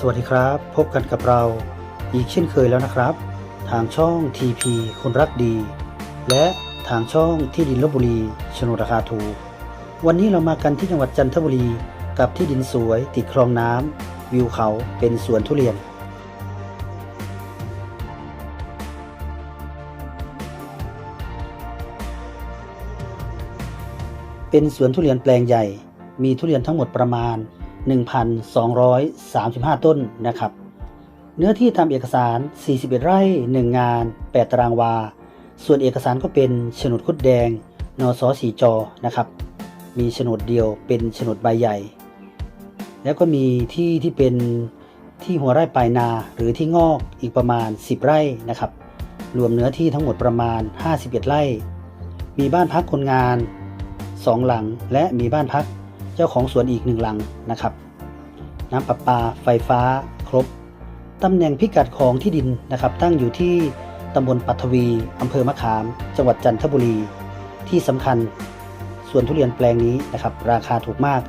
สวัสดีครับ พบกันกับเราอีกเช่นเคยแล้วนะครับ ทางช่อง TP คนรักดี และทางช่องที่ดินลบบุรีโฉนดราคาถูกวันนี้เรามากันที่จังหวัดจันทบุรีกับที่ดินสวยติดคลองน้ำวิวเขาเป็นสวนทุเรียนเป็นสวนทุเรียนแปลงใหญ่ มีทุเรียนทั้งหมดประมาณ 1,235 ต้นนะครับ เนื้อที่ทำเอกสาร 41 ไร่ 1 งาน 8 ตารางวา ส่วนเอกสารก็เป็นโฉนดคุดแดง นสสีจอนะครับ มีโฉนดเดียวเป็นโฉนดใบใหญ่ แล้วก็มีที่ที่เป็นที่หัวไร่ปลายนาหรือที่งอกอีกประมาณ 10 ไร่นะครับ รวมเนื้อที่ทั้งหมดประมาณ 51 ไร่ มีบ้านพักคนงาน 2 หลังและมีบ้านพัก เจ้าของสวนอีกหนึ่งหลังนะครับ น้ำประปาไฟฟ้าครบตำแหน่งพิกัดของที่ดินนะครับ ตั้งอยู่ที่ตำบลปัทวีอำเภอมะขาม จังหวัดจันทบุรี ที่สำคัญสวนทุเรียนแปลงนี้นะครับ ราคาถูกมาก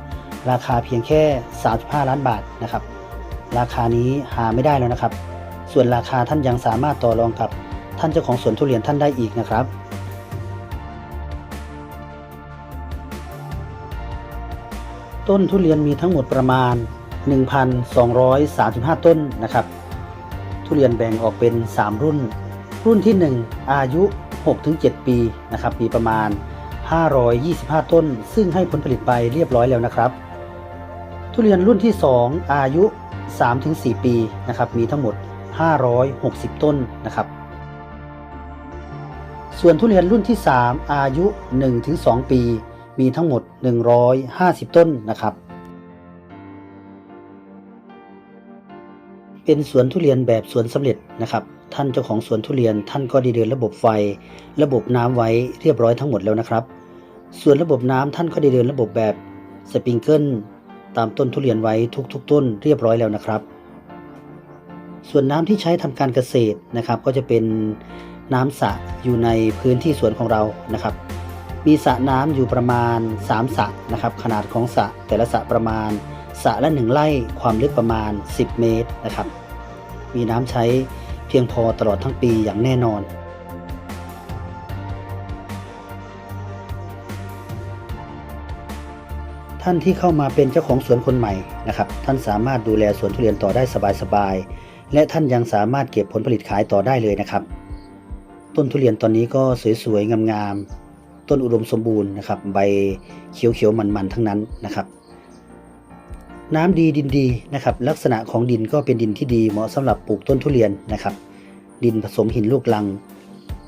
ราคาเพียงแค่ 35 ล้านบาทนะครับ ราคานี้หาไม่ได้แล้วนะครับ ส่วนราคาท่านยังสามารถต่อรองกับท่านเจ้าของสวนทุเรียนท่านได้อีกนะครับ ต้นทุเรียนมีทั้งหมดประมาณ 1,235 ต้นนะครับ ทุเรียนแบ่งออกเป็น 3 รุ่น รุ่นที่ 1 อายุ 6-7 ปีนะครับ มีประมาณ 525 ต้น ซึ่งให้ผลผลิตไปเรียบร้อยแล้วนะครับ ทุเรียนรุ่นที่ 2 อายุ 3-4 ปีนะครับ มีทั้งหมด 560 ต้นนะครับ ส่วนทุเรียนรุ่นที่ 3 อายุ 1-2 ปี มีทั้งหมด 150 ต้นนะครับ เป็นสวนทุเรียนแบบสวนสำเร็จนะครับ ท่านเจ้าของสวนทุเรียนท่านก็ได้เดินระบบไฟ ระบบน้ำไว้เรียบร้อยทั้งหมดแล้วนะครับ ส่วนระบบน้ำท่านก็ได้เดินระบบแบบสปริงเกิลตามต้นทุเรียนไว้ทุกๆ ต้นเรียบร้อยแล้วนะครับ ส่วนน้ำที่ใช้ทำการเกษตรนะครับ ก็จะเป็นน้ำสระอยู่ในพื้นที่สวนของเรานะครับ มีสระน้ำอยู่ประมาณ 3สระนะครับ ขนาดของสระแต่ละสระประมาณสระละหนึ่งไร่ความลึกประมาณ 10 เมตรนะครับ มีน้ำใช้เพียงพอตลอดทั้งปีอย่างแน่นอน ท่านที่เข้ามาเป็นเจ้าของสวนคนใหม่นะครับ ท่านสามารถดูแลสวนทุเรียนต่อได้สบายๆและท่านยังสามารถเก็บผลผลิตขายต่อได้เลยนะครับ ต้นทุเรียนตอนนี้ก็สวยๆงามๆ ต้นอุดมสมบูรณ์นะครับใบเขียวๆมันๆทั้งนั้นนะครับ น้ำดีดินดีนะครับ ลักษณะของดินก็เป็นดินที่ดีเหมาะสำหรับปลูกต้นทุเรียนนะครับ ดินผสมหินลูกลัง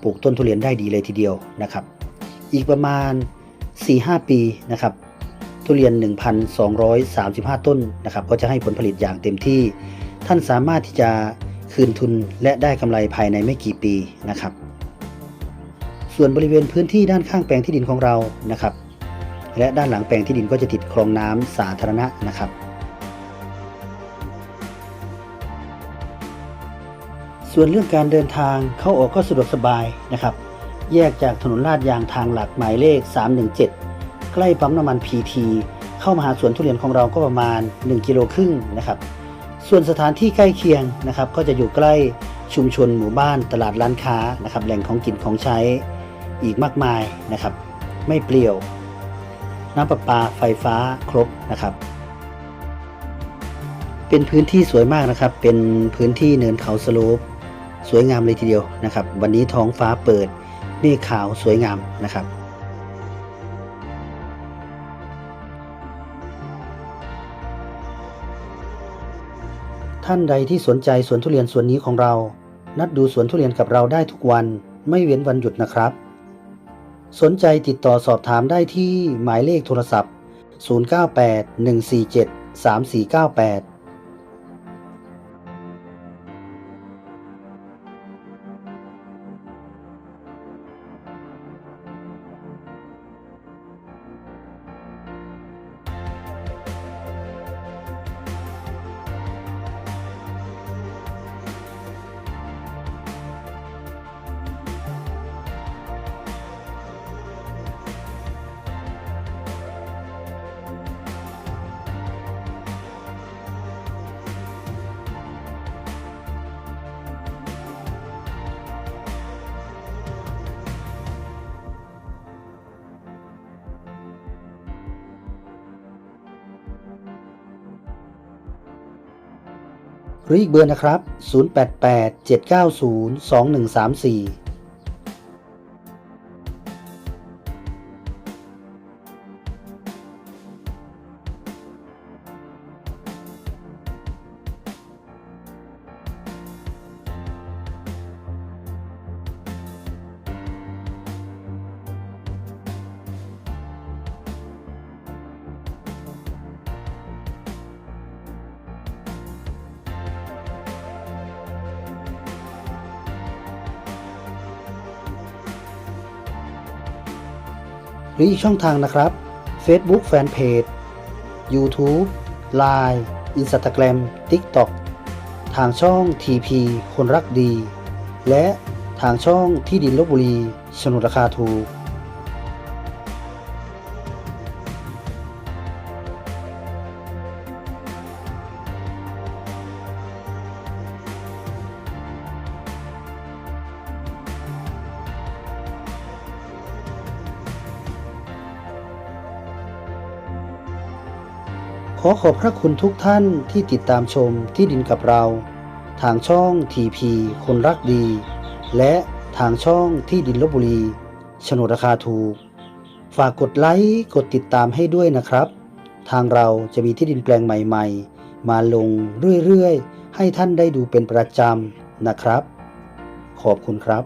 ปลูกต้นทุเรียนได้ดีเลยทีเดียวนะครับ อีกประมาณ 4-5 ปีนะครับทุเรียน 1,235 ต้นนะครับก็จะให้ผลผลิตอย่างเต็มที่ ท่านสามารถที่จะคืนทุนและได้กำไรภายในไม่กี่ปีนะครับ ส่วนบริเวณพื้นที่ด้านข้างแปลงที่ดินของเรานะครับ และด้านหลังแปลงที่ดินก็จะติดคลองน้ำสาธารณะนะครับ ส่วนเรื่องการเดินทางเข้าออกก็สะดวกสบายนะครับ แยกจากถนนลาดยางทางหลักหมายเลข 317 ใกล้ปั๊มน้ำมันพีทีเข้ามาหาสวนทุเรียนของเราก็ประมาณ 1 กิโลครึ่งนะครับ ส่วนสถานที่ใกล้เคียงนะครับ ก็จะอยู่ใกล้ชุมชนหมู่บ้านตลาดร้านค้านะครับแหล่งของกินของใช้ อีกมากมายนะครับ ไม่เปลี่ยว น้ำประปาไฟฟ้าครบนะครับ เป็นพื้นที่สวยมากนะครับ เป็นพื้นที่เนินเขาสโลปสวยงามเลยทีเดียวนะครับ วันนี้ท้องฟ้าเปิดเมฆขาวสวยงามนะครับท่านใดที่สนใจสวนทุเรียนสวนนี้ของเรา นัดดูสวนทุเรียนกับเราได้ทุกวัน ไม่เว้นวันหยุดนะครับ สนใจติดต่อสอบถามได้ที่หมายเลขโทรศัพท์ 098 147 3498 หรืออีกเบอร์นะครับ 0887902134 รืออีกช่องทางนะครับ Facebook Fanpage YouTube Line Instagram TikTok ทางช่อง TP คนรักดี และทางช่องที่ดินลบบุรีชนุดราคาถูก ขอขอบพระคุณทุกท่านที่ติดตามชมที่ดินกับเรา ทางช่อง TP คนรักดี และทางช่องที่ดินลบบุรีโฉนดราคาถูก ฝากกดไลค์กดติดตามให้ด้วยนะครับ ทางเราจะมีที่ดินแปลงใหม่ ๆ มาลงเรื่อยๆ ให้ท่านได้ดูเป็นประจำนะครับ ขอบคุณครับ